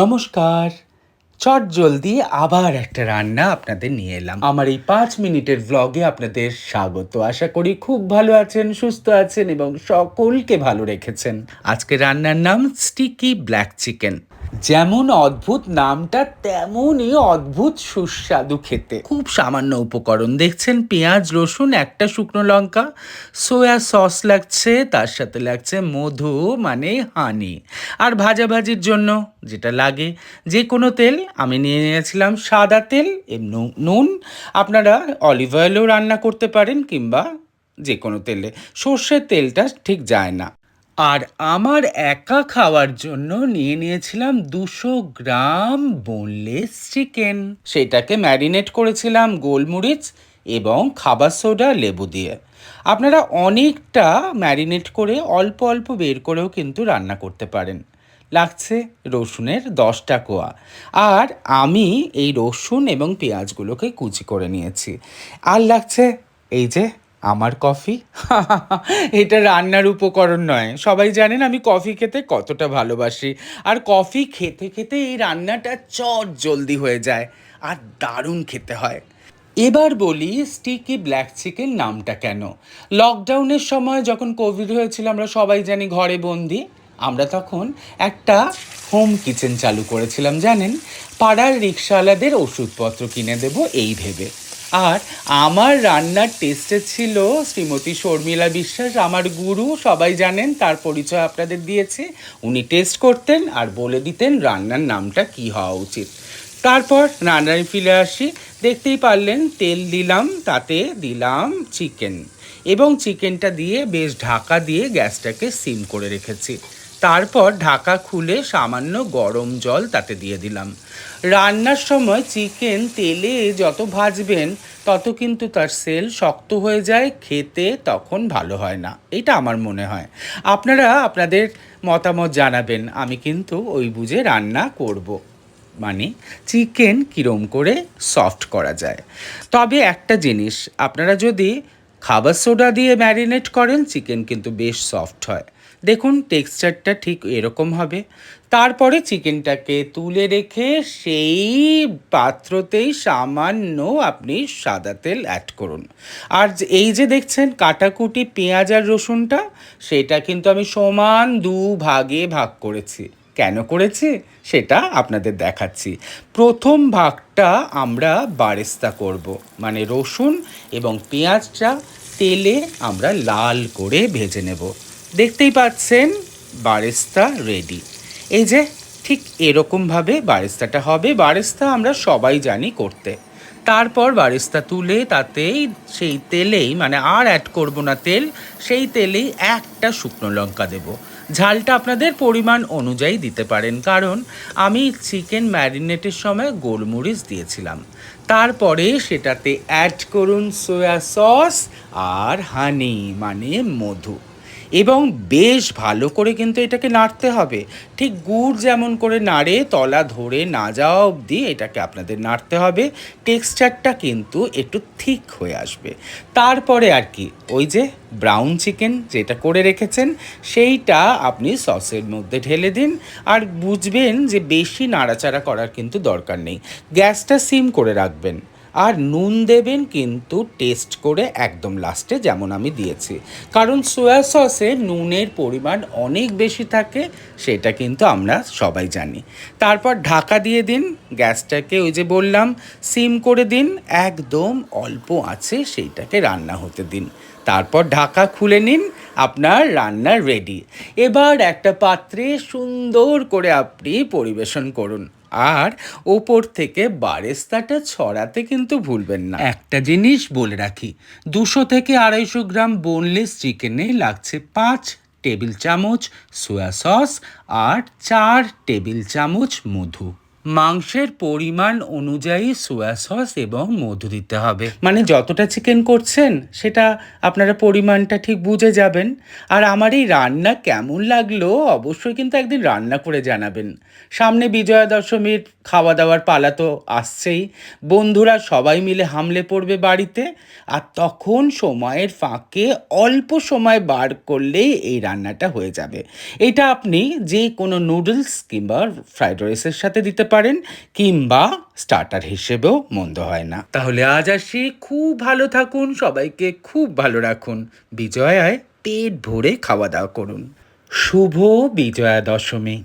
নমস্কার। চট জলদি আবার একটা রান্না আপনাদের নিয়ে এলাম। আমার এই পাঁচ মিনিটের ব্লগে আপনাদের স্বাগত। আশা করি খুব ভালো আছেন, সুস্থ আছেন এবং সকলকে ভালো রেখেছেন। আজকে রান্নার নাম স্টিকি ব্ল্যাক চিকেন যেমন অদ্ভুত নামটা, তেমনই অদ্ভুত সুস্বাদু খেতে। খুব সামান্য উপকরণ। দেখছেন, পেঁয়াজ, রসুন, একটা শুকনো লঙ্কা, সোয়া সস লাগছে, তার সাথে লাগছে মধু মানে হানি আর ভাজাভাজির জন্য যেটা লাগে, যে কোনো তেল, আমি নিয়ে নিয়েছিলাম সাদা তেল নুন আপনারা অলিভ অয়েলেও রান্না করতে পারেন, কিংবা যে কোনো তেলে। সর্ষের তেলটা ঠিক যায় না। আর আমার একা খাওয়ার জন্য নিয়ে নিয়েছিলাম দুশো গ্রাম বোনলেস চিকেন। সেটাকে ম্যারিনেট করেছিলাম গোলমরিচ এবং খাবার সোডা লেবু দিয়ে। আপনারা অনেকটা ম্যারিনেট করে অল্প অল্প বের করেও কিন্তু রান্না করতে পারেন। লাগছে রসুনের দশটা কোয়া। আর আমি এই রসুন এবং পেঁয়াজগুলোকে কুচি করে নিয়েছি। আর লাগছে এই যে আমার কফি? এটা রান্নার উপকরণ নয়। সবাই জানেন আমি কফি খেতে কতটা ভালোবাসি। আর কফি খেতে খেতে এই রান্নাটা চট জলদি হয়ে যায় আর দারুণ খেতে হয়। এবার বলি স্টিকি ব্ল্যাক চিকেন নামটা কেন? লকডাউনের সময় যখন কোভিড হয়েছিল, আমরা সবাই জানি ঘরে বন্দি। আমরা তখন একটা হোম কিচেন চালু করেছিলাম, জানেন? পাড়ার রিক্সাওয়ালাদের ওষুধপত্র কিনে দেব এই ভেবে। আর আমার রান্নার টেস্টে ছিল শ্রীমতী শর্মিলা বিশ্বাস, আমার গুরু, সবাই জানেন, তার পরিচয় আপনাদের দিয়েছে। উনি টেস্ট করতেন আর বলে দিতেন রান্নার নামটা কি হওয়া উচিত। তারপর রান্নায় ফিরে আসি, দেখতেই পারলেন তেল দিলাম, তাতে দিলাম চিকেন এবং চিকেনটা দিয়ে বেশ ঢাকা দিয়ে গ্যাসটাকে সিম করে রেখেছি। তারপর ঢাকা খুলে সামান্য গরম জল তাতে দিয়ে দিলাম। রান্নার সময় চিকেন, তেলে যত ভাজবেন, তত কিন্তু তার সেল শক্ত হয়ে যায়, খেতে তখন ভালো হয় না। এটা আমার মনে হয়। আপনারা আপনাদের মতামত জানাবেন, আমি কিন্তু ওই বুঝে রান্না করব। মানে চিকেন কীরম করে সফট করা যায়। তবে একটা জিনিস, আপনারা যদি খাবার সোডা দিয়ে ম্যারিনেট করেন, চিকেন কিন্তু বেশ সফট হয়। দেখুন টেক্সচারটা ঠিক এরকম হবে। তারপরে চিকেনটাকে তুলে রেখে সেই পাত্রতেই সামান্য আপনি সাদা তেল অ্যাড করুন। আর এই যে দেখছেন, কাটাকুটি, পেঁয়াজ আর রসুনটা, সেটা কিন্তু আমি সমান দু ভাগে ভাগ করেছি। কেন করেছি? সেটা আপনাদের দেখাচ্ছি। প্রথম ভাগটা আমরা বারেস্তা করব। মানে রসুন এবং পেঁয়াজটা তেলে আমরা লাল করে ভেজে নেব। দেখতেই পাচ্ছেন বারেস্তা রেডি। এই যে, ঠিক এরকমভাবে বারেস্তাটা হবে। বারেস্তা আমরা সবাই জানি করতে। তারপর বারেস্তা তুলে তাতেই সেই তেলেই মানে আর অ্যাড করব না তেল, সেই তেলেই একটা শুকনো লঙ্কা দেব। ঝালটা আপনাদের পরিমাণ অনুযায়ী দিতে পারেন, কারণ আমি চিকেন ম্যারিনেটের সময় গোলমরিচ দিয়েছিলাম। তারপরে সেটাতে অ্যাড করুন সোয়া সস আর হানি মানে মধু। এবং বেশ ভালো করে কিন্তু এটাকে নাড়তে হবে। ঠিক গুড় যেমন করে নাড়ে, তলা ধরে না যাওয়া অবধি এটাকে আপনাদের নাড়তে হবে। টেক্সচারটা কিন্তু একটু থিক হয়ে আসবে। তারপরে আর কি, ওই যে ব্রাউন চিকেন যেটা করে রেখেছেন, সেইটা আপনি সসের মধ্যে ঢেলে দিন। আর বুঝবেন যে বেশি নাড়াচাড়া করার কিন্তু দরকার নেই। গ্যাসটা সিম করে রাখবেন। আর নুন দেবেন কিন্তু টেস্ট করে একদম লাস্টে যেমন আমি দিয়েছি। কারণ সোয়া সসে নুনের পরিমাণ অনেক বেশি থাকে, সেটা কিন্তু আমরা সবাই জানি। তারপর ঢাকা দিয়ে দিন, গ্যাসটাকে ওই যে বললাম, সিম করে দিন, একদম অল্প আছে, সেইটাকে রান্না হতে দিন। তারপর ঢাকা খুলে নিন, আপনার রান্না রেডি এবার একটা পাত্রে সুন্দর করে আপনি পরিবেশন করুন। আর ওপর থেকে বারেস্তাটা ছড়াতে কিন্তু ভুলবেন না। একটা জিনিস বলে রাখি, দুশো থেকে আড়াইশো গ্রাম বোনলেস চিকেনে লাগছে পাঁচ টেবিল চামচ সোয়া সস আর চার টেবিল চামচ মধু। মাংসের পরিমাণ অনুযায়ী সোয়া সস এবং মধু দিতে হবে। মানে যতটা চিকেন করছেন, সেটা আপনারা পরিমাণটা ঠিক বুঝে যাবেন। আর আমার এই রান্না কেমন লাগল, অবশ্যই কিন্তু একদিন রান্না করে জানাবেন। সামনে বিজয়া দশমীর খাওয়া দাওয়ার পালা তো আসছেই। বন্ধুরা সবাই মিলে হামলে পড়বে বাড়িতে। আর তখন সময়ের ফাঁকে অল্প সময় বার করলেই এই রান্নাটা হয়ে যাবে। এটা আপনি যে কোনো নুডলস কিংবা ফ্রাইড রাইসের সাথে দিতে পারেন কিংবা স্টার্টার হিসেবেও মন্দ হয় না। তাহলে আজ আসি, খুব ভালো থাকুন, সবাইকে খুব ভালো রাখুন। বিজয়ায় পেট ভরে খাওয়া দাওয়া করুন। শুভ বিজয়া দশমী